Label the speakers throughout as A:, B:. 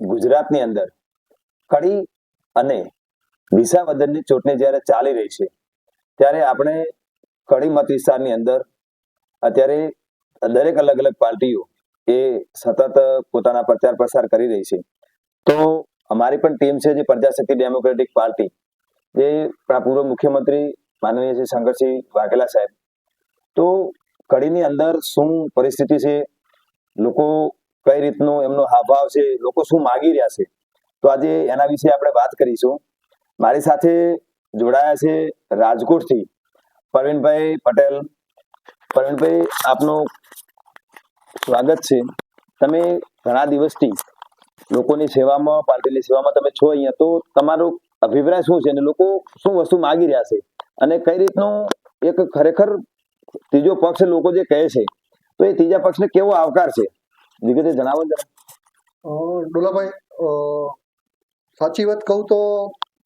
A: ગુજરાતની અંદર કડી અને વિસાવદનની ચૂંટણી જ્યારે ચાલી રહી છે, ત્યારે આપણે કડી મત વિસ્તારની અંદર અત્યારે દરેક અલગ અલગ પાર્ટીઓ એ સતત પોતાના પ્રચાર પ્રસાર કરી રહી છે. તો અમારી પણ ટીમ છે જે પ્રજાશક્તિ ડેમોક્રેટિક પાર્ટી જે પૂર્વ મુખ્યમંત્રી માનનીય શ્રી શંકરસિંહ વાઘેલા સાહેબ. તો કડીની અંદર શું પરિસ્થિતિ છે? લોકો કઈ રીતનું એમનો હાવભાવ છે, લોકો શું માગી રહ્યા છે? તો આજે એના વિશે આપણે વાત કરીશું. મારી સાથે જોડાયા છે રાજકોટથી પ્રવીણભાઈ પટેલ. પ્રવીણભાઈ આપનું સ્વાગત છે. તમે ઘણા દિવસથી લોકોની સેવામાં, પાર્ટીની સેવામાં તમે છો અહીંયા. તો તમારો અભિપ્રાય શું છે અને લોકો શું વસ્તુ માગી રહ્યા છે? અને કઈ રીતનું એક ખરેખર ત્રીજો પક્ષ લોકો જે કહે છે, તો એ ત્રીજા પક્ષને કેવો આવકાર છે? વિગતે જણાવો જરા.
B: ડોલાભાઈ સાચી વાત કહું તો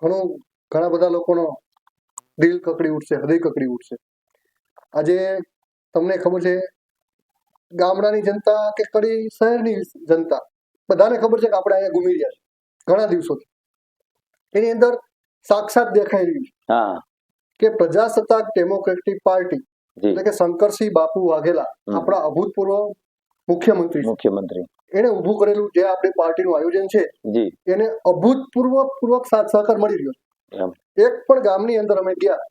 B: ઘણું ઘણા બધા લોકોનો દિલ કકડી ઉઠશે હૃદય કકડી ઉઠશે. આજે તમને ખબર છે ગામડાની જનતા કે કડી શહેરની જનતા બધાને ખબર છે કે આપણે અહીંયા ઘૂમી રહ્યા છે ઘણા દિવસોથી. એની અંદર સાક્ષાત દેખાઈ રહ્યું છે કે પ્રજાસત્તાક ડેમોક્રેટિક પાર્ટી એટલે કે શંકરસિંહ બાપુ વાઘેલા આપણા અભૂતપૂર્વ મુખ્યમંત્રી.
A: મુખ્યમંત્રી.
B: એને ઊભું કરેલું જે આપણી પાર્ટીનું આયોજન છે
A: જી.
B: એને અભૂતપૂર્વ પૂર્વક સાથ સહકાર મળી રહ્યો એક પણ ગામની અંદર અમે ગયા.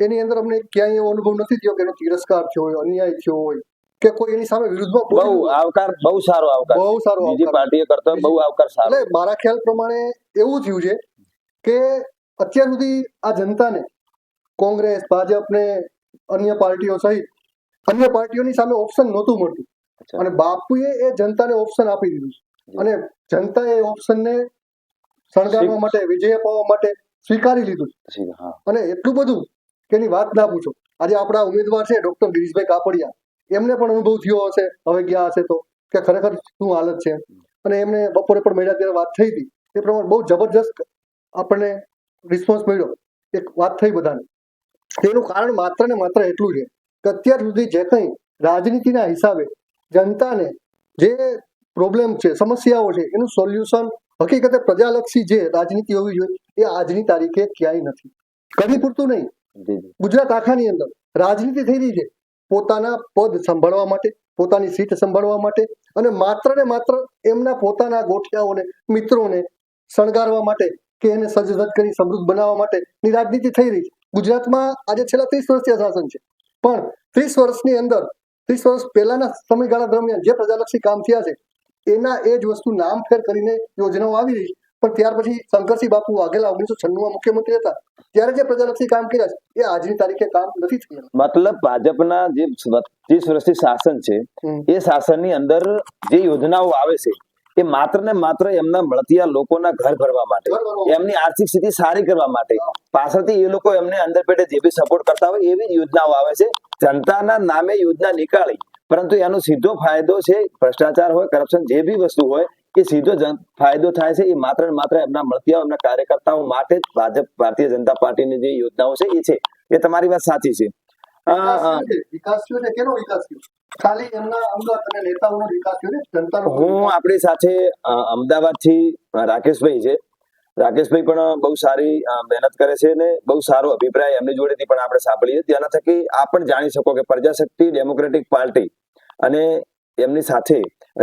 B: એની અંદર અમને ક્યાંય એવો અનુભવ નથી થયો કે એનો તિરસ્કાર થયો હોય અન્યાય થયો હોય કે કોઈ એની સામે વિરુદ્ધમાં
A: બહુ આવકાર બહુ સારો આવકાર
B: બહુ સારો
A: બીજી પાર્ટીએ કરતો બહુ આવકાર સારો.
B: એટલે મારા ખ્યાલ પ્રમાણે એવું થયું છે કે અત્યાર સુધી આ જનતાને કોંગ્રેસ ભાજપને અન્ય પાર્ટીઓ સહિત અન્ય પાર્ટીઓની સામે ઓપ્શન નહોતું મળતું. અને બાપુએ એ જનતાને ઓપ્શન આપી દીધું છે. અને જનતાએ એ ઓપ્શનને શણગારવા માટે વિજય અપાવવા માટે સ્વીકારી લીધું છે. અને એટલું બધું કે એની વાત ના પૂછો. આજે આપણા ઉમેદવાર છે ડોક્ટર ગિરીશભાઈ કાપડિયા. એમને પણ અનુભવ થયો હશે હવે ગયા હશે તો કે ખરેખર શું હાલત છે અને એમને બપોરે પણ મળ્યા ત્યારે વાત થઈ હતી. એ પ્રમાણે બહુ જબરજસ્ત આપણને રિસ્પોન્સ મળ્યો. એક વાત થઈ બધાને. તેનું કારણ માત્ર ને માત્ર એટલું છે કે અત્યાર સુધી જે કંઈ રાજનીતિના હિસાબે જનતાને જે પ્રોબ્લેમ છે સમસ્યાઓ છે એનું સોલ્યુશન હકીકતે પ્રજાલક્ષી જે રાજનીતિ હોવી જોઈએ એ આજની તારીખે ક્યાંય નથી. કદી પૂરતું નહીં. ગુજરાત આખાની અંદર રાજનીતિ થઈ રહી છે. પોતાના પદ સંભાળવા માટે પોતાની સીટ સંભાળવા માટે અને માત્ર ને માત્ર એમના પોતાના ગોઠિયાઓને મિત્રોને શણગારવા માટે કે એને સજ્જત કરી સમૃદ્ધ બનાવવા માટે ની રાજનીતિ થઈ રહી છે. ગુજરાતમાં આજે છેલ્લા ત્રીસ વર્ષથી શાસન છે. પણ ત્રીસ વર્ષની અંદર ત્રીસ વર્ષ પહેલાના સમયગાળા દરમિયાન જે પ્રજાલક્ષી કામ થયા છે એના એ જ વસ્તુ નામ ફેર કરીને યોજનાઓ આવી રહી પણ ત્યાર પછી શંકરસિંહ બાપુ વાઘેલા ઓગણીસો છન્નુમાં મુખ્યમંત્રી હતા. ત્યારે જે પ્રજાલક્ષી કામ કર્યા છે એ આજની તારીખે કામ નથી થયેલા
A: મતલબ ભાજપના જે ત્રીસ વર્ષથી શાસન છે એ શાસનની અંદર જે યોજનાઓ આવે છે એ માત્ર ને માત્ર એમના મળતિયા લોકોના ઘર ભરવા માટે. એમની આર્થિક સ્થિતિ સારી કરવા માટે. પાછળથી એ લોકો એમને અંદર પેટે જે બી સપોર્ટ કરતા હોય એવી યોજનાઓ આવે છે. જનતાના નામે યોજના નીકાળી પરંતુ એનો સીધો ફાયદો છે ભ્રષ્ટાચાર હોય કરપ્શન જે બી વસ્તુ હોય એ સીધો ફાયદો થાય છે એ માત્ર ને માત્ર એમના મળતિયાઓ એમના કાર્યકર્તાઓ માટે જ ભાજપ ભારતીય જનતા પાર્ટીની જે યોજનાઓ છે એ છે. એ તમારી વાત સાચી છે.
B: વિકાસ થયો છે. કેનો વિકાસ થયો ખાલી એમના અંગત અને નેતાઓનો વિકાસ થયો છે જનતાનો
A: હું આપણી સાથે અમદાવાદ અમદાવાદથી રાકેશભાઈ છે. રાકેશભાઈ પણ બહુ સારી મહેનત કરે છે અને બહુ સારો અભિપ્રાય એમની જોડેથી પણ આપણે સાંભળીએ. તેના થકી આ પણ જાણી શકો કે પ્રજાશક્તિ ડેમોક્રેટિક પાર્ટી અને એમની સાથે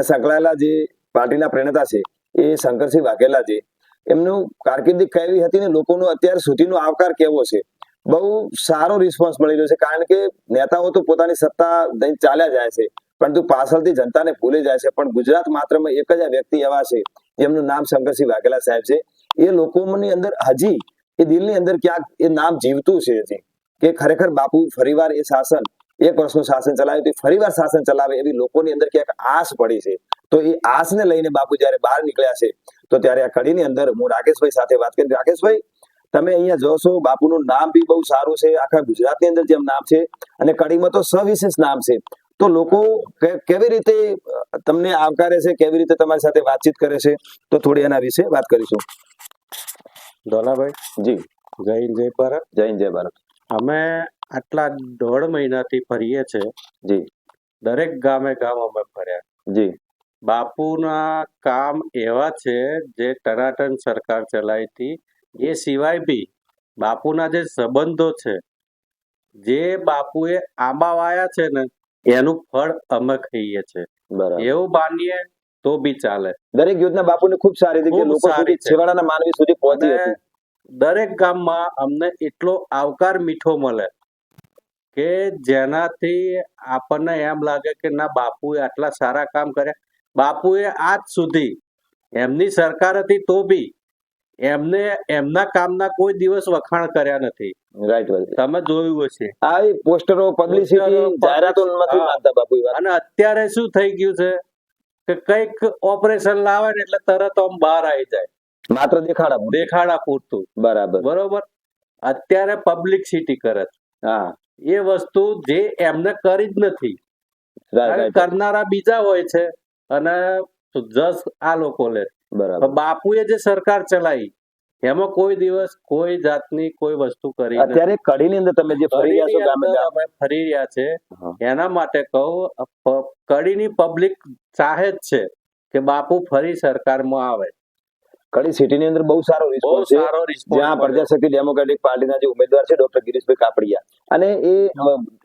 A: સંકળાયેલા જે પાર્ટીના પ્રેરણતા છે એ શંકરસિંહ વાઘેલા છે. એમનું કારકિર્દી કેવી હતી ને લોકોનો અત્યાર સુધીનો આવકાર કેવો છે? બહુ સારો રિસ્પોન્સ મળી રહ્યો છે. કારણ કે નેતાઓ તો પોતાની સત્તા ચાલ્યા જાય છે. પરંતુ પાછળથી જનતાને ભૂલી જાય છે. પણ ગુજરાત માત્રમાં એક જ આ વ્યક્તિ એવા છે, જેમનું નામ શંકરસિંહ વાઘેલા સાહેબ છે. એ લોકોની અંદર હજી, એ દિલની અંદર ક્યાંક એ નામ જીવતું છે હજી. કે ખરેખર બાપુ ફરીવાર એ શાસન, એક વર્ષનું શાસન ચલાવ્યું ફરીવાર શાસન ચલાવે એવી લોકોની અંદર ક્યાંક આશ પડી છે. તો એ આશને લઈને બાપુ જ્યારે બહાર નીકળ્યા છે, તો ત્યારે આ કડીની અંદર હું રાકેશભાઈ સાથે વાત કરી. રાકેશભાઈ તમે અહીંયા જોશો બાપુનું નામ બી બહુ સારું છે આખા ગુજરાતની અંદર જેમ નામ છે અને કડીમાં તો સવિશેષ નામ છે. તો લોકો કેવી રીતે તમને આવકારે છે કેવી રીતે તમારી સાથે વાતચીત કરે છે તો થોડી એના વિશે વાત કરીશું.
C: ધોલાભાઈ
A: જી.
C: જય હિન્દ જય ભારત.
A: જય હિન્દ જય ભારત.
C: અમે આટલા દોઢ મહિનાથી ફરીએ છે.
A: જી.
C: દરેક ગામે ગામ અમે ફર્યા.
A: જી.
C: બાપુના કામ એવા છે જે ટનાટન સરકાર ચલાવી હતી એ સિવાય બી બાપુના જે સંબંધો છે જે બાપુએ આંબા વાયા છે ને એનું ફળ અમે ખાઈએ છે. એવું માનીએ તો બી ચાલે.
A: દરેક યોજના બાપુને ખૂબ સારી હતી કે લોકો સુધી છેવાડાના માનવી સુધી પહોંચી હતી.
C: દરેક ગામમાં અમને એટલો આવકાર મીઠો મળે કે જેનાથી આપણને એમ લાગે કે ના બાપુએ આટલા સારા કામ કર્યા. બાપુએ આજ સુધી એમની સરકાર હતી તો બી એમને એમના કામના કોઈ દિવસ વખાણ કર્યા નથી.
A: રાઈટ
C: તમે જોયું હશે.
A: આ એ પોસ્ટરો પબ્લિસિટી જાહેરાતો નથી માનતા બાપુ
C: અને અત્યારે શું થઈ ગયું છે કે કંઈક ઓપરેશન લાવે ને એટલે તરત આમ બહાર આવી જાય.
A: માત્ર દેખાડા
C: દેખાડા પૂરતું.
A: બરાબર.
C: બરોબર? અત્યારે પબ્લિસિટી કરે છે.
A: હા.
C: એ વસ્તુ જે એમને કરી જ નથી. કરનારા બીજા હોય છે અને જસ આ લોકો લે
A: બરાબર.
C: બાપુએ જે સરકાર ચલાવી એમાં કોઈ દિવસ કોઈ જાતની કોઈ વસ્તુ કરી.
A: અત્યારે કડીની અંદર તમે જે ફરી રહ્યા છો ગામે ગામે.
C: ફરી રહ્યા છે. એના માટે કહું કડીની પબ્લિક ચાહે જ છે કે બાપુ ફરી સરકારમાં આવે.
A: કડી સિટીની અંદર બહુ સારો રિસ્પોન્સ છે. જ્યાં પ્રજાશક્તિ ડેમોક્રેટિક પાર્ટીના જે ઉમેદવાર છે ડોક્ટર ગિરીશભાઈ કાપડિયા. અને એ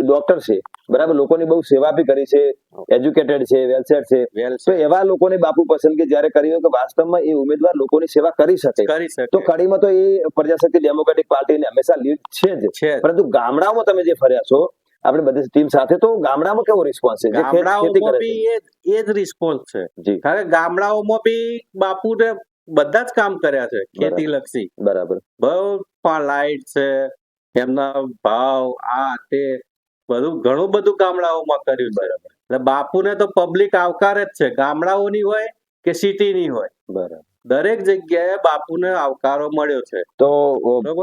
A: ડોક્ટર છે. બરાબર? લોકોની બહુ સેવા બી કરી છે. એજ્યુકેટેડ છે વેલસેટ છે. તો એવા લોકોને બાપુ પસંદગી જ્યારે કરી હોય કે વાસ્તવમાં એ ઉમેદવાર લોકોની સેવા કરી શકે. તો કડીમાં તો એ પ્રજાશક્તિ ડેમોક્રેટિક પાર્ટીને હંમેશા લીડ છે જ. પરંતુ ગામડાઓમાં તમે જે ફર્યા છો આપણે બધી ટીમ સાથે તો ગામડામાં કેવો રિસ્પોન્સ છે? ખેતી
C: ગામડાઓમાં
A: કરે છે?
C: એ જ- રિસ્પોન્સ છે. કારણ કે ગામડાઓમાં બી બાપુને બધા જ કામ કર્યા છે ખેતી લક્ષી
A: બરાબર.
C: બહુ લાઈટ છે એમના ભાવ આ તે બધું ઘણું બધું ગામડાઓમાં કર્યું છે. એટલે બાપુને તો પબ્લિક આવકાર જ છે ગામડાઓની હોય કે સિટીની હોય.
A: બરાબર.
C: દરેક જગ્યાએ બાપુને આવકારો મળ્યો છે.
A: તો.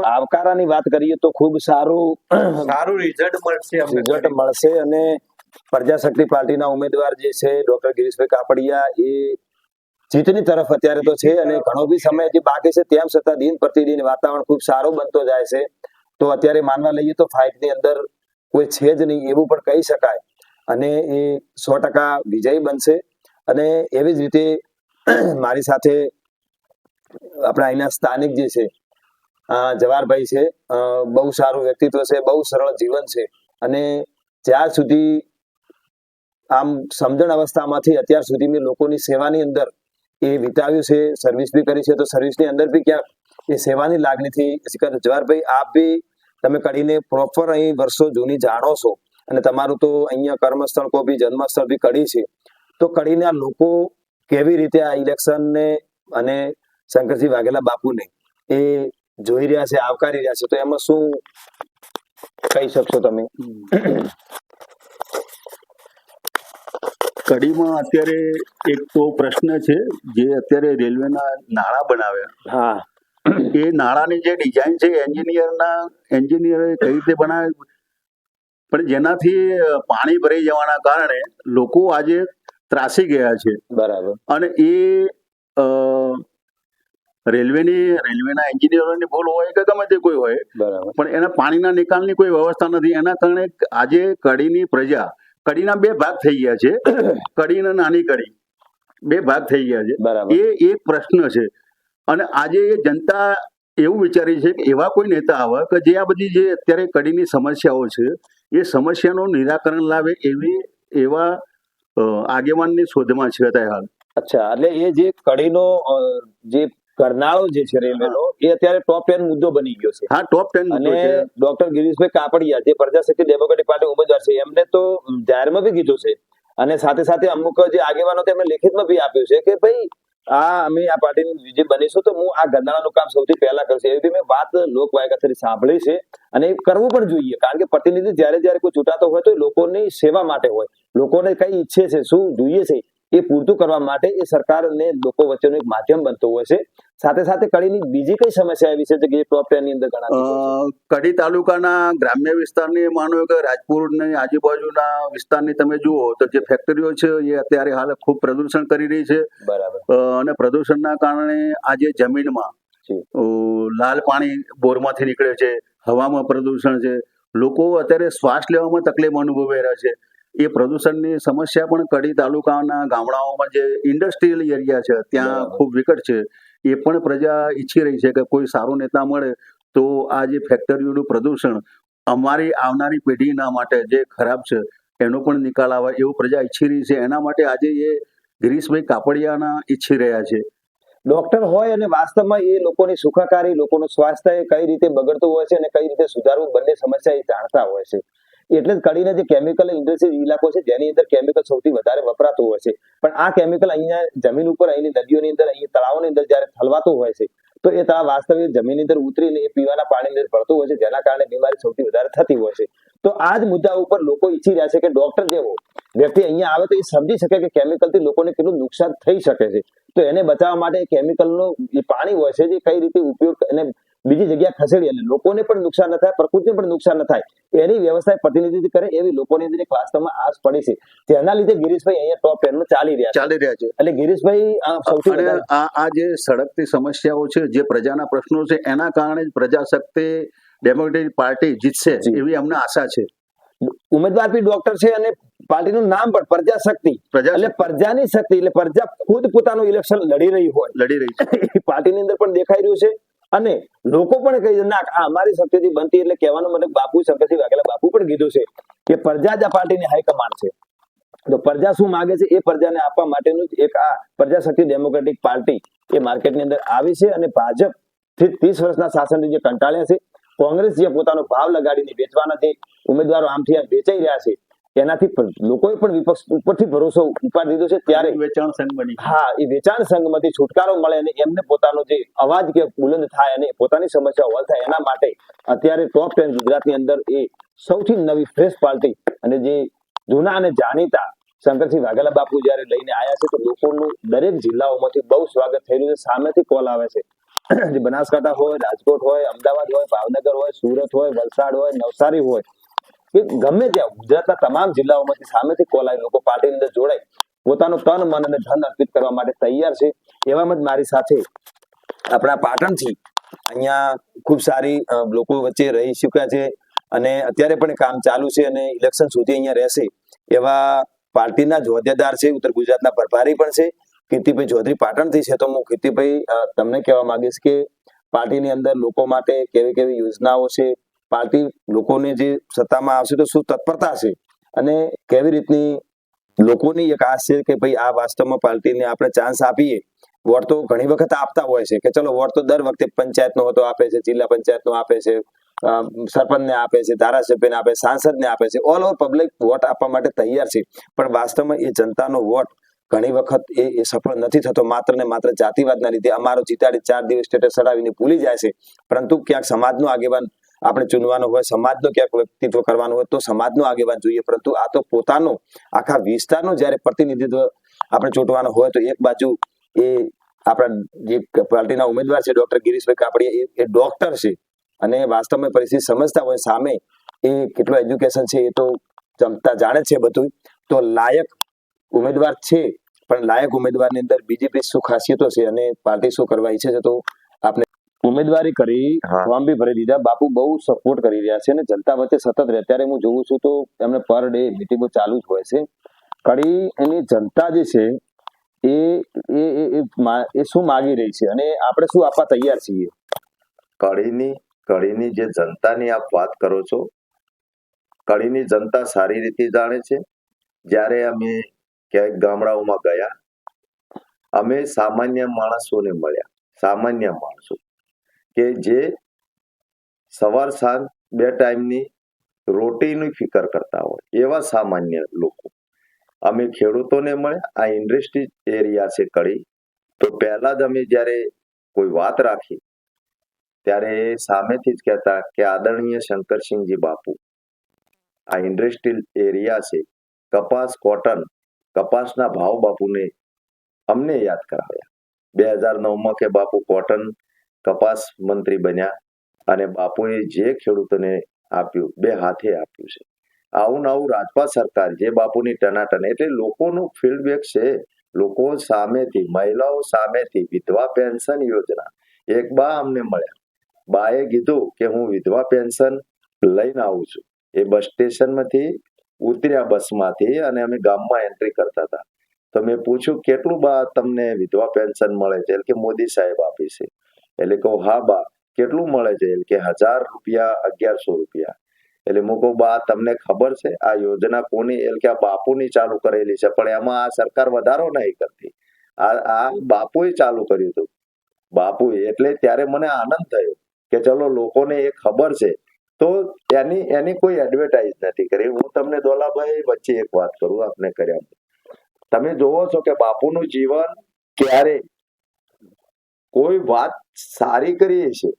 A: આવકારાની વાત કરીએ તો ખૂબ સારું
C: સારું રિઝલ્ટ મળશે
A: રિઝલ્ટ મળશે અને પ્રજાશક્તિ પાર્ટીના ઉમેદવાર જે છે ડોક્ટર ગિરીશભાઈ કાપડિયા એ જીતની તરફ અત્યારે તો છે અને ઘણો બી સમય હજી બાકી છે. તેમ છતાં દિન પ્રતિદિન વાતાવરણ ખૂબ સારો બનતો જાય છે. તો અત્યારે માનવા લઈએ તો ફાઇટની અંદર કોઈ છે જ નહીં એવું પણ કહી શકાય. અને એ સો ટકા વિજય બનશે. અને એવી જ રીતે મારી સાથે આપણા અહીંના સ્થાનિક જે છે જવાહરભાઈ છે બહુ સારું વ્યક્તિત્વ છે, બહુ સરળ જીવન છે. અને જ્યાં સુધી આમ સમજણ અવસ્થામાંથી અત્યાર સુધી મેં લોકોની સેવાની અંદર એ વિતાવ્યું છે સર્વિસ બી કરી છે, તો સર્વિસની અંદર બી ક્યાંક એ સેવાની લાગણીથી જવાહરભાઈ, આપ બી તમે કડીને પ્રોપર અહીં વર્ષો જૂની જાણો છો અને તમારું તો અહીંયા કર્મસ્થળ કો બી જન્મસ્થળ બી કડી છે. તો કડીના લોકો કેવી રીતે આ ઇલેક્શનને અને શંકરસિંહ વાઘેલા બાપુને એ જોઈ રહ્યા છે, આવકારી રહ્યા છે, તો એમાં શું કહી શકશો તમે?
D: કડીમાં અત્યારે એક તો પ્રશ્ન છે જે અત્યારે રેલવેના નાળા બનાવ્યા.
A: હા.
D: એ નાળાની જે ડિઝાઇન છે એન્જિનિયરના એન્જિનિયરે કઈ રીતે બનાવે પણ જેનાથી પાણી ભરાઈ જવાના કારણે લોકો આજે ત્રાસી ગયા છે.
A: બરાબર.
D: અને એ રેલવેની રેલવેના એન્જિનિયરોની ભૂલ હોય કે ગમે તે કોઈ હોય
A: બરાબર.
D: પણ એના પાણીના નિકાલની કોઈ વ્યવસ્થા નથી. એના કારણે આજે કડીની પ્રજા કડીના બે ભાગ થઈ ગયા છે. કડી અને નાની કડી. બે ભાગ થઈ ગયા છે. એ એક પ્રશ્ન છે. અને આજે એ જનતા એવું વિચારી છે કે એવા કોઈ નેતા આવે કે જે આ બધી જે અત્યારે કડીની સમસ્યાઓ છે એ સમસ્યાનું નિરાકરણ લાવે એવી એવા આગેવાનની શોધમાં છે અત્યારે હાલ.
A: અચ્છા એટલે એ જે કડીનો જે કરનાળો જે છે રેલવેનો એ અત્યારે ટોપ ટેન મુદ્દો બની ગયો છે.
D: હા ટોપ ટેન
A: અને ડોક્ટર ગિરીશભાઈ કાપડિયા જે પ્રજાશક્તિ ડેમોક્રેટિક પાર્ટી ઉમેદવાર છે એમને તો જાહેરમાં બી કીધું છે. અને સાથે સાથે અમુક જે આગેવાનો તેમણે લેખિતમાં બી આપ્યું છે કે ભાઈ આ અમે આ પાર્ટીની વિજય બનીશું તો હું આ ગરનાળાનું કામ સૌથી પહેલા કરશે. એવી મેં વાત લોકવાયકાથી સાંભળી છે અને એ કરવું પણ જોઈએ. કારણ કે પ્રતિનિધિ જ્યારે જ્યારે કોઈ ચૂંટાતો હોય તો લોકોની સેવા માટે હોય. લોકોને કઈ ઈચ્છે છે શું જોઈએ છે એ પૂરતું કરવા માટે એ સરકારને લોકો વચ્ચેનું એક માધ્યમ બનતું હોય છે. સાથે સાથે કડીની બીજી કઈ સમસ્યા એવી છે જે કે ટોપ ટેનની અંદર ગણાતી
D: કડી તાલુકાના ગ્રામ્ય વિસ્તારની માનો કે રાજપુરની આજુબાજુના વિસ્તારની તમે જુઓ તો જે ફેક્ટરીઓ છે એ અત્યારે હાલ ખૂબ પ્રદૂષણ કરી રહી છે.
A: બરાબર.
D: અને પ્રદૂષણના કારણે આજે જમીનમાં લાલ પાણી બોરમાંથી નીકળે છે હવામાં પ્રદૂષણ છે. લોકો અત્યારે શ્વાસ લેવામાં તકલીફ અનુભવી રહ્યા છે. એ પ્રદૂષણની સમસ્યા પણ કડી તાલુકાના ગામડાઓમાં જે ઇન્ડસ્ટ્રીયલ એરિયા છે ત્યાં ખૂબ વિકટ છે. એ પણ પ્રજા ઈચ્છી રહી છે કે કોઈ સારો નેતા મળે તો આ જે ફેક્ટરીઓનું પ્રદૂષણ અમારી આવનારી પેઢીના માટે જે ખરાબ છે એનો પણ નિકાલ આવે એવું પ્રજા ઈચ્છી રહી છે. એના માટે આજે એ ગિરીશભાઈ કાપડિયાના ઈચ્છી રહ્યા છે.
A: ડોક્ટર હોય અને વાસ્તવમાં એ લોકોની સુખાકારી લોકોનું સ્વાસ્થ્ય કઈ રીતે બગડતું હોય છે અને કઈ રીતે સુધારવું બંને સમસ્યા એ જાણતા હોય છે. એટલે જ કડીના જે કેમિકલ ઇન્ડસ્ટ્રીઝ ઇલાકો છે, જેની અંદર કેમિકલ સૌથી વધારે વપરાતું હોય છે. પણ આ કેમિકલ અહીંયા જમીન ઉપર અહીંની નદીઓની અંદર અહીં તળાવની અંદર જ્યારે ઠલવાતું હોય છે, તો એ તળાવ વાસ્તવિક જમીનની અંદર ઉતરીને એ પીવાના પાણીની અંદર ભરતું હોય છે, જેના કારણે બીમારી સૌથી વધારે થતી હોય છે. તો આ જ મુદ્દા ઉપર લોકો ઈચ્છી રહ્યા છે કે ડોક્ટર જેવો વ્યક્તિ અહીંયા આવે તો એ સમજી શકે કે કેમિકલથી લોકોને કેટલું નુકસાન થઈ શકે છે. તો એને બચાવવા માટે કેમિકલનો જે પાણી હોય છે, જે કઈ રીતે ઉપયોગ અને બીજી જગ્યા ખસેડી અને લોકોને પણ નુકસાન ન થાય પ્રકૃતિને પણ નુકસાન ન થાય એની વ્યવસ્થા પ્રતિનિધિત્વ કરે એવી લોકોની અંદર એક વાસ્તવમાં આસ પડી છે. જેના લીધે ગિરીશભાઈ અહીંયા ટોપ ટેન ચાલી રહ્યા
D: ચાલી રહ્યા છે.
A: એટલે ગિરીશભાઈ આ સૌથી
D: આ આ જે સળગતી સમસ્યાઓ છે જે પ્રજાના પ્રશ્નો છે એના કારણે જ પ્રજાશક્તિ ડેમોક્રેટિક પાર્ટી જીતશે. એવી અમને આશા છે.
A: ઉમેદવાર બી ડોક્ટર છે અને પાર્ટીનું નામ પણ પ્રજા શક્તિ
D: પ્રજા
A: એટલે પ્રજાની શક્તિ એટલે પ્રજા ખુદ પોતાનું ઇલેક્શન લડી રહી હોય.
D: લડી રહી છે.
A: પાર્ટીની અંદર પણ દેખાઈ રહ્યું છે. અને લોકો પણ કહી ના આ અમારી શક્તિથી બનતી એટલે કહેવાનો મતલબ બાપુ શંકરસિંહ વાઘેલા બાપુ પણ કીધું છે કે પ્રજા જ આ પાર્ટીની હાઈકમાન્ડ છે. તો પ્રજા શું માગે છે? એ પ્રજાને આપવા માટેનું એક આ પ્રજાશક્તિ ડેમોક્રેટિક પાર્ટી એ માર્કેટની અંદર આવી છે અને ભાજપથી ત્રીસ વર્ષના શાસનથી જે કંટાળ્યા છે. કોંગ્રેસ જે પોતાનો ભાવ લગાડીને વેચવાના જે ઉમેદવારો આમથી આમ વેચાઈ રહ્યા છે. પણ લોકોએ પણ વિપક્ષ ઉપરથી ભરોસો ઉપાડી દીધો છે ત્યારે
D: વેચાણ સંઘ બની
A: હા એ વેચાણ સંઘમાંથી છુટકારો મળે અને એમને પોતાનો જે અવાજ કે બુલંદ થાય અને પોતાની સમસ્યા હોલ થાય એના માટે અત્યારે ટોપ ટેન ગુજરાતની અંદર એ સૌથી નવી ફ્રેશ પાર્ટી અને જે જૂના અને જાણીતા શંકરસિંહ વાઘેલા બાપુ જયારે લઈને આવ્યા છે તો લોકોનું દરેક જિલ્લાઓમાંથી બહુ સ્વાગત થયેલું છે. સામેથી કોલ આવે છે. જે બનાસકાંઠા હોય રાજકોટ હોય અમદાવાદ હોય ભાવનગર હોય સુરત હોય વલસાડ હોય નવસારી હોય કે ગમે ત્યાં ગુજરાતના તમામ જિલ્લાઓમાંથી સામેથી કોલ આવી લોકો પાર્ટીની અંદર જોડાય, પોતાનું તન, મન અને ધન અર્પિત કરવા માટે તૈયાર છે. એવામાં જ મારી સાથે આપણા પાટણથી અહીંયા ખૂબ સારી લોકો વચ્ચે રહી ચૂક્યા છે અને અત્યારે પણ કામ ચાલુ છે અને ઇલેક્શન સુધી અહીંયા રહેશે એવા પાર્ટીના હોદ્દેદાર છે. ઉત્તર ગુજરાતના પ્રભારી પણ છે. કીર્તિભાઈ ચૌધરી પાટણથી છે તો હું કીર્તિભાઈ તમને કહેવા માંગીશ કે પાર્ટીની અંદર લોકો માટે કેવી કેવી યોજનાઓ છે પાર્ટી લોકોને જે સત્તામાં આવશે તો શું તત્પરતા હશે? અને કેવી રીતની લોકોની એક આશ છે કે ભાઈ આ વાસ્તવમાં પાર્ટીને આપણે ચાન્સ આપીએ? વોટ તો ઘણી વખત આપતા હોય છે કે ચલો વોટ તો દર વખતે પંચાયતનો હોતો, આપે છે, જિલ્લા પંચાયતનો આપે છે સરપંચને આપે છે, ધારાસભ્યને આપે છે, સાંસદને આપે છે ઓલ ઓવર પબ્લિક વોટ આપવા માટે તૈયાર છે. પણ વાસ્તવમાં એ જનતાનો વોટ ઘણી વખત એ એ સફળ નથી થતો. માત્ર ને માત્ર જાતિવાદના લીધે અમારો જીતાડી ચાર દિવસ સ્ટેટસ ચડાવીને ભૂલી જાય છે. પરંતુ ક્યાંક સમાજનો આગેવાન આપણે ચૂનવાનો હોય, સમાજનો ક્યાંક વ્યક્તિત્વ કરવાનું હોય તો સમાજનો આગેવાન જોઈએ. પરંતુ આ તો પોતાનો, આખા વિસ્તારનો જ્યારે પ્રતિનિધિત્વ આપણે ચૂંટવાનો હોય તો એક બાજુ એ આપણા જે પાર્ટીના ઉમેદવાર છે, ડોક્ટર ગિરીશભાઈ કાપડિયા, એ- ડોક્ટર છે. અને વાસ્તવમાં પરિસ્થિતિ સમજતા હોય, સામે એ કેટલું એજ્યુકેશન છે એ તો જમતા જાણે છે બધું તો લાયક ઉમેદવાર છે, પણ લાયક ઉમેદવારની અંદર બીજેપી શું ખાસિયતો છે અને પાર્ટી શું કરવા ઈચ્છે છે તો ઉમેદવારી કરી. ફોર્મ બી ભરી દીધા. બાપુ બહુ સપોર્ટ કરી રહ્યા છે અને જનતા વચ્ચે સતત રહે. અત્યારે હું જોઉં છું તો એમને પર ડે મિટિંગો ચાલુ જ હોય છે. કડી એની જનતા જે છે એ એ એ શું માગી રહી છે અને આપણે શું આપવા તૈયાર છીએ?
E: કડીની કડીની જે જનતાની આપ વાત કરો છો કડીની જનતા સારી રીતે જાણે છે. જ્યારે અમે ક્યાંક ગામડાઓમાં ગયા અમે સામાન્ય માણસોને મળ્યા. સામાન્ય માણસો. કે જે સવાર સાંજ બે ટાઈમની રોટીની ફિકર કરતા હોય, એવા સામાન્ય લોકો. અમે ખેડૂતોને મળ્યા, આ ઇન્ડસ્ટ્રી એરિયા છે કડી. તો પહેલા જ અમે જ્યારે કોઈ વાત રાખી, ત્યારે એ સામેથી જ કહેતા કે આદરણીય શંકરસિંહજી બાપુ, આ ઇન્ડસ્ટ્રીયલ એરિયા છે, કપાસ, કોટન, કપાસના ભાવ બાપુને અમને યાદ કરાવ્યા. બે હજાર નવમાં કે બાપુ કોટન કપાસ મંત્રી બન્યા અને બાપુએ જે ખેડૂતોને આપ્યું, બે હાથે આપ્યું છે. આવું નવું રાજપા સરકાર જે બાપુની ટનાટન એટલે લોકોનું ફીડબેક છે. લોકો સામેથી, મહિલાઓ સામેથી વિધવા પેન્શન યોજના એક બા અમને મળ્યા. બાએ કીધું કે હું વિધવા પેન્શન લઈને આવું છું. એ બસ સ્ટેશનમાંથી ઉતર્યા બસમાંથી અને અમે ગામમાં એન્ટ્રી કરતા હતા. તો મેં પૂછ્યું, કેટલું બા તમને વિધવા પેન્શન મળે છે? એટલે કે મોદી સાહેબ આપે છે. એટલે કહું, હા બા, કેટલું મળે છે? એટલે કે હજાર રૂપિયા, અગિયારસો રૂપિયા. એટલે હું કહું, બા, તમને ખબર છે, આ યોજના કોની, એટલે કે આ બાપુની ચાલુ કરેલી છે, પણ એમાં આ સરકાર વધારો નહીં કરતી. આ આ બાપુએ ચાલુ કર્યું હતું. બાપુએ, એટલે ત્યારે મને આનંદ થયો કે ચલો, લોકોને એ ખબર છે. તો એની એની કોઈ એડવર્ટાઇઝ નથી કરી. હું તમને દોલાભાઈ વચ્ચે એક વાત કરું, આપને કર્યા તમે જોવો છો કે બાપુનું જીવન ક્યારે કોઈ વાત સારી કરી હશે,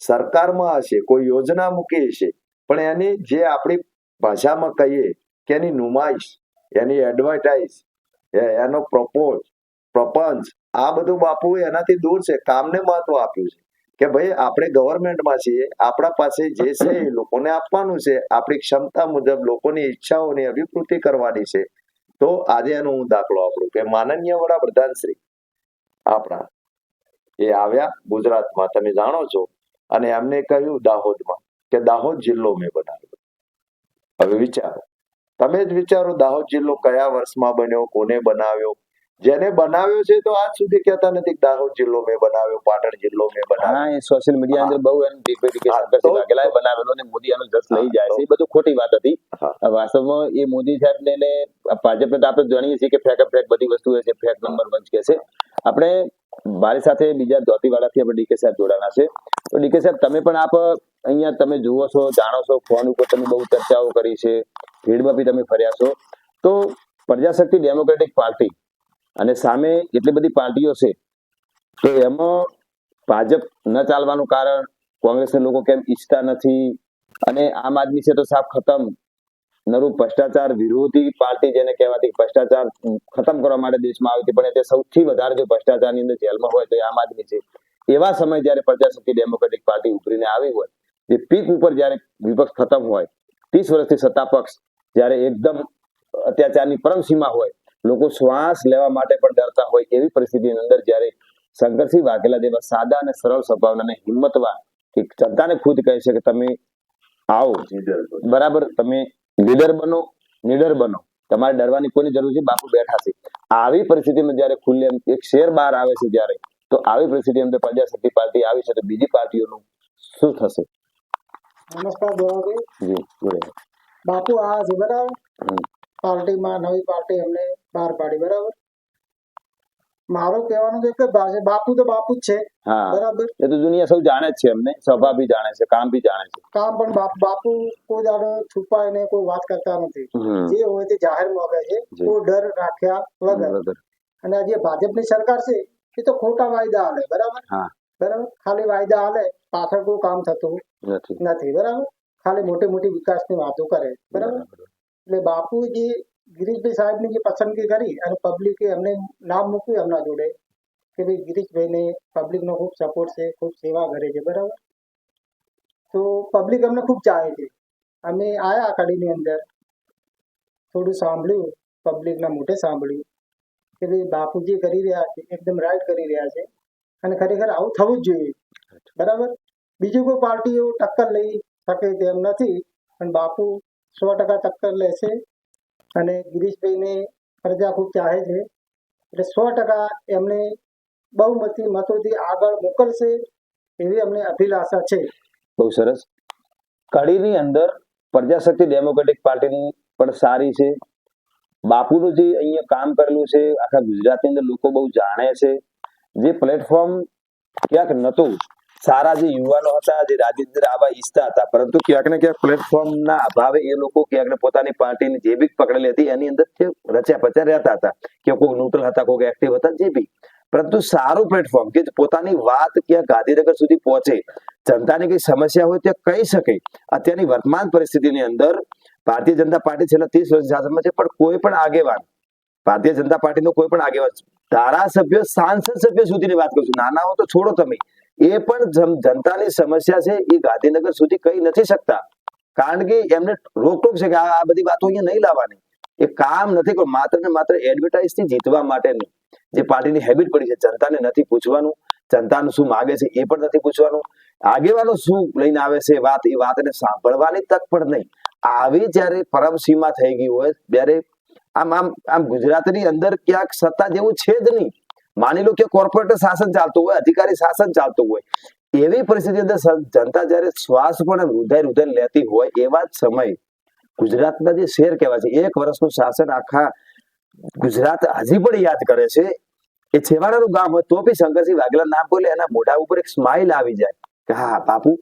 E: સરકારમાં હશે, કોઈ યોજના મૂકી હશે, પણ એની જે આપણી ભાષામાં કહીએ કે એની નુમાઈશ, એની એડવર્ટાઇઝ એનો પ્રપોઝ પ્રપંચ, આ બધું બાપુ એનાથી દૂર છે, કામને મહત્વ આપ્યું છે? કે ભાઈ, આપણે ગવર્મેન્ટમાં છીએ, આપણા પાસે જે છે એ લોકોને આપવાનું છે, આપણી ક્ષમતા મુજબ લોકોની ઈચ્છાઓની અભિવૃદ્ધિ કરવાની છે. તો આજે એનો હું દાખલો આપણું કે માનનીય વડાપ્રધાન શ્રી, આપણા એ આવ્યા ગુજરાતમાં. તમે જાણો છો? અને એમને કહ્યું દાહોદમાં કે દાહોદ જિલ્લો મેં બનાવ્યો. હવે વિચારો. તમે જ વિચારો દાહોદ જિલ્લો કયા વર્ષમાં બન્યો, કોને બનાવ્યો? જેને બનાવ્યો છે તો આજ સુધી કહેતા નથી દાહોદ જિલ્લો મેં બનાવ્યો પાટણ જિલ્લો મેં બનાવ્યો.
A: એ સોશિયલ મીડિયા અંદર બહુ એમ ડિબેટ કે
E: હા,
A: વાઘેલાએ બનાવેલો ને મોદી આનો જસ લઈ જાય છે એ બધું ખોટી વાત હતી. વાસ્તવમાં એ મોદી સાહેબ ને ભાજપને તો આપણે જાણીએ છીએ કે ફેક ફેક બધી વસ્તુ છે ફેક નંબર વન કે છે. આપણે મારી સાથે બીજા દોતીવાળાથી આપણે ડીકે સાહેબ જોડાણા છે. તો ડીકે સાહેબ તમે પણ આપ અહીંયા તમે જુઓ છો જાણો છો ફોન ઉપર તમે બહુ ચર્ચાઓ કરી છે ભીડમાં બી તમે ફર્યા છો. તો પ્રજાશક્તિ ડેમોક્રેટિક પાર્ટી અને સામે એટલી બધી પાર્ટીઓ છે, તો એમાં ભાજપ ન ચાલવાનું કારણ કોંગ્રેસના લોકો કેમ ઈચ્છતા નથી? અને આમ આદમી છે તો સાફ ખતમ. નરું ભ્રષ્ટાચાર વિરોધી પાર્ટી જેને કહેવાતી ભ્રષ્ટાચાર ખતમ કરવા માટે દેશમાં આવી હતી, પણ તે સૌથી વધારે જો ભ્રષ્ટાચારની અંદર જેલમાં હોય તો આમ આદમી છે. એવા સમય જ્યારે પ્રજાશક્તિ ડેમોક્રેટિક પાર્ટી ઉભરીને આવી હોય, જે પીક ઉપર જ્યારે વિપક્ષ ખતમ હોય, ત્રીસ વર્ષથી સત્તા પક્ષ જ્યારે એકદમ અત્યાચારની પરમસીમા હોય લોકો શ્વાસ લેવા માટે પણ ડરતા હોય એવી પરિસ્થિતિની અંદર જ્યારે શંકરસિંહ વાઘેલા જેવા સાદા અને સરળ સ્વભાવના હિંમતવાન કે જનતાને ખુદ કહે છે કે તમે આવો. બરાબર? તમે લીડર બનો નીડર બનો. તમારે ડરવાની કોઈની જરૂર છે બાપુ બેઠા છે. આવી પરિસ્થિતિમાં જ્યારે ખુલ્લે એક શેર બહાર આવે છે જ્યારે તો આવી પરિસ્થિતિ અંદર પ્રજાશક્તિ પાર્ટી આવી છે તો બીજી પાર્ટીઓનું શું થશે?
F: નમસ્કાર
A: જી
F: બાપુ આ છે બરાબર. પાર્ટીમાં નવી પાર્ટી એમને બહાર પાડી બરાબર? મારો કહેવાનો છે કે બાપુ તો બાપુ જ છે બરાબર?
A: એ તો દુનિયા સૌ જાણે જ છે એમને સ્વભાવ બી જાણે છે કામ બી જાણે છે.
F: કામ પણ બાપુ કોઈ દાડો છુપાય ને કોઈ વાત કરતા નથી. જે હોય તે જાહેર કહે છે કોઈ ડર રાખ્યા વગર. અને આજે જે ભાજપની સરકાર છે એ તો ખોટા વાયદા આલે બરાબર? બરાબર? ખાલી વાયદા આલે પાછળ કોઈ કામ થતું
A: નથી.
F: બરાબર? ખાલી મોટી મોટી વિકાસની વાતો કરે બરાબર. એટલે બાપુ જે ગિરીશભાઈ સાહેબની જે પસંદગી કરી અને પબ્લિકે એમને નામ મૂક્યું એમના જોડે કે ભાઈ ગિરીશભાઈને પબ્લિકનો ખૂબ સપોર્ટ છે ખૂબ સેવા કરે છે બરાબર? તો પબ્લિક અમને ખૂબ ચાહે છે. અમે આયા અકાડીની અંદર. થોડું સાંભળ્યું પબ્લિકના મોઢે સાંભળ્યું કે ભાઈ બાપુ જે કરી રહ્યા છે એકદમ રાઈટ કરી રહ્યા છે અને ખરેખર આવું થવું જ જોઈએ. બરાબર? બીજું કોઈ પાર્ટીઓ ટક્કર લઈ શકે તેમ નથી પણ બાપુ સો ટકા ટક્કર લેશે અને ગિરીશભાઈને પ્રજા ખૂબ ચાહે છે. એટલે સો ટકા એમને બહુમતી મતોથી આગળ મોકલશે એવી અમને અભિલાષા છે.
A: બહુ સરસ. કડીની અંદર પ્રજાશક્તિ ડેમોક્રેટિક પાર્ટીની પણ સારી છે. બાપુનું જે અહીંયા કામ કરેલું છે, આખા ગુજરાતની અંદર લોકો બહુ જાણે છે. જે પ્લેટફોર્મ ક્યાંક નતું સારા જે યુવાનો હતા જે રાજેન્દ્ર આવા ઈચ્છતા હતા પરંતુ ક્યાંક ને ક્યાંક પ્લેટફોર્મના અભાવે એ લોકો ક્યાંક ને પોતાની પાર્ટીની જે બી પકડેલી હતી એની અંદર તે રચ્યા પચ્યા રહેતા હતા કે કોઈ ન્યુટ્રલ હતા કોઈ એક્ટિવ હતા જે બી પરંતુ સારું પ્લેટફોર્મ કે અત્યારની વાત ક્યાં ગાંધીનગર સુધી પહોંચે જનતાની કઈ સમસ્યા હોય તે કહી શકે અત્યારની વર્તમાન પરિસ્થિતિની અંદર ભારતીય જનતા પાર્ટી છેલ્લા ત્રીસ વર્ષ શાસનમાં છે પણ કોઈ પણ આગેવાન ભારતીય જનતા પાર્ટીનો કોઈ પણ આગેવાન ધારાસભ્ય સાંસદ સભ્ય સુધીની વાત કરું છું નાનાઓ તો છોડો તમે એ પણ જનતાની સમસ્યા છે, એ ગાંધીનગર સુધી કહી નથી શકતા. કારણ કે એમને રોકટોક છે કે આ બધી વાતો અહીંયા નહીં લાવવાની. એ કામ નથી કોઈ માત્ર ને માત્ર એડવર્ટાઇઝથી જીતવા માટેની. જે પાર્ટીની હેબિટ પડી છે, જનતાને નથી પૂછવાનું, જનતાનું શું માગે છે એ પણ નથી પૂછવાનું. આગેવાનો શું લઈને આવે છે વાત, એ વાતને સાંભળવાની તક પણ નહીં. આવી જ્યારે પરમસીમા થઈ ગઈ હોય, ત્યારે આમ આમ આમ ગુજરાતની અંદર ક્યાંક સત્તા જેવું છે જ નહીં. માની લો કે કોર્પોરેટ શાસન ચાલતું હોય, અધિકારી શાસન ચાલતું હોય, એવી પરિસ્થિતિ અંદર જનતા જ્યારે શ્વાસ પણ રુધાઈ રુધાઈ લેતી હોય, એવા સમયે ગુજરાતના જે શેર કહેવાય છે, એક વર્ષનું શાસન આખા ગુજરાત હજી પણ યાદ કરે છે, એ છેવાડાનું ગામ હોય, તો બી શંકરસિંહ વાઘેલા નામ બોલે, એના મોઢા ઉપર એક સ્માઇલ આવી જાય કે હા બાપુ.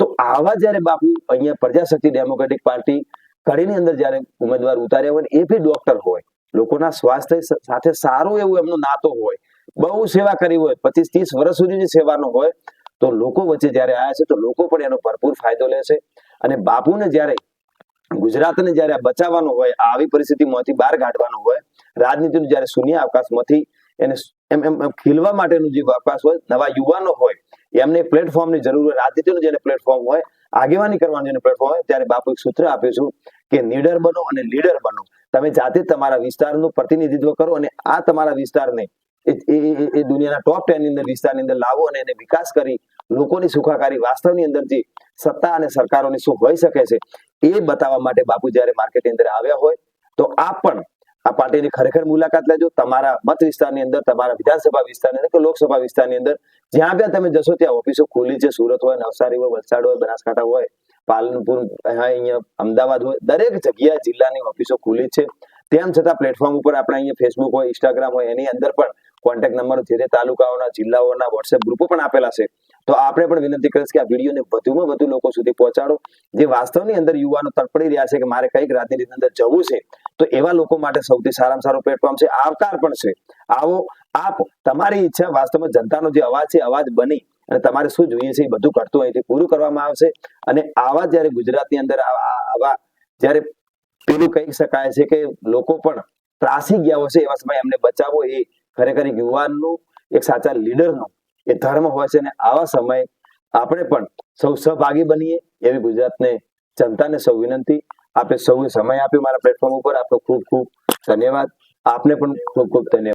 A: તો આવા જયારે બાપુ અહીંયા પ્રજાશક્તિ ડેમોક્રેટિક પાર્ટી કડીની અંદર જયારે ઉમેદવાર ઉતાર્યા હોય એ બી ડોક્ટર હોય, લોકોના સ્વાસ્થ્ય સાથે સારું એવું એમનો નાતો હોય બહુ સેવા કરી હોય, પચીસ ત્રીસ વર્ષ સુધીની સેવાનો હોય, તો લોકો વચ્ચે જ્યારે આવ્યા છે, તો લોકો પણ એનો ભરપૂર ફાયદો લેશે અને બાપુને જ્યારે, ગુજરાતને જ્યારે બચાવવાનું હોય આવી પરિસ્થિતિમાંથી બહાર કાઢવાનું હોય, રાજનીતિનું જ્યારે શૂન્ય અવકાશમાંથી એને એમ એમ ખીલવા માટેનું જે અવકાશ હોય, નવા યુવાનો હોય, એમને પ્લેટફોર્મની જરૂર હોય, રાજનીતિનું જેને પ્લેટફોર્મ હોય, આગેવાની કરવાનું જેને પ્લેટફોર્મ હોય, ત્યારે બાપુ એક સૂત્ર આપ્યું છું કે નીડર બનો અને લીડર બનો. તમે જાતે તમારા વિસ્તારનું પ્રતિનિધિત્વ કરો અને આ તમારા વિસ્તારને એ દુનિયાના ટોપ ટેનની અંદર, વિસ્તારની અંદર લાવો અને એને વિકાસ કરી લોકોની સુખાકારી વાસ્તવની અંદરથી સત્તા અને સરકારોની શું હોઈ શકે છે એ બતાવવા માટે બાપુ જ્યારે માર્કેટની અંદર આવ્યા હોય, તો આ પણ આ પાર્ટીની ખરેખર મુલાકાત લેજો. તમારા મત વિસ્તારની અંદર, તમારા વિધાનસભા વિસ્તારની અંદર કે લોકસભા વિસ્તારની અંદર, જ્યાં ત્યાં તમે જશો, ત્યાં ઓફિસો ખુલ્લી છે, સુરત હોય, નવસારી હોય, વલસાડ હોય, બનાસકાંઠા હોય, પાલનપુર અહીંયા, અમદાવાદ હોય, દરેક જગ્યાએ જિલ્લાની ઓફિસો ખુલ્લી છે. તેમ છતાં પ્લેટફોર્મ ઉપર આપણે અહીંયા ફેસબુક હોય ઇન્સ્ટાગ્રામ હોય, એની અંદર પણ કોન્ટેક્ટ નંબર જે તે તાલુકાઓના, જિલ્લાઓના વોટ્સએપ ગ્રુપો પણ આપેલા છે. તો આપણે પણ વિનંતી કરીશ કે આ વિડીયોને વધુમાં વધુ લોકો સુધી પહોંચાડો. જે વાસ્તવની અંદર યુવાનો તડપડી રહ્યા છે કે મારે કંઈક રાજનીતિ અંદર જવું છે, તો એવા લોકો માટે સૌથી સારામાં સારું પ્લેટફોર્મ છે, આવકાર પણ છે. આવો આપ, તમારી ઈચ્છા વાસ્તવમાં જનતાનો જે અવાજ છે, અવાજ બની અને તમારે શું જોઈએ છે એ બધું કરતું અહીંથી પૂરું કરવામાં આવશે. અને આવા જ્યારે ગુજરાતની અંદર આવા જ્યારે પેલું કહી શકાય છે કે લોકો પણ ત્રાસી ગયા હોય છે એવા સમયે એમને બચાવવો એ ખરેખર એક યુવાનનું, એક સાચા લીડરનું, એ ધર્મ હોય છે અને આવા સમયે આપણે પણ સૌ સહભાગી બનીએ એવી ગુજરાતને જનતાને સૌ વિનંતી. આપે સૌએ સમય આપ્યો મારા પ્લેટફોર્મ ઉપર. આપનો ખૂબ ખૂબ ધન્યવાદ. આપને પણ ખૂબ ખૂબ ધન્યવાદ.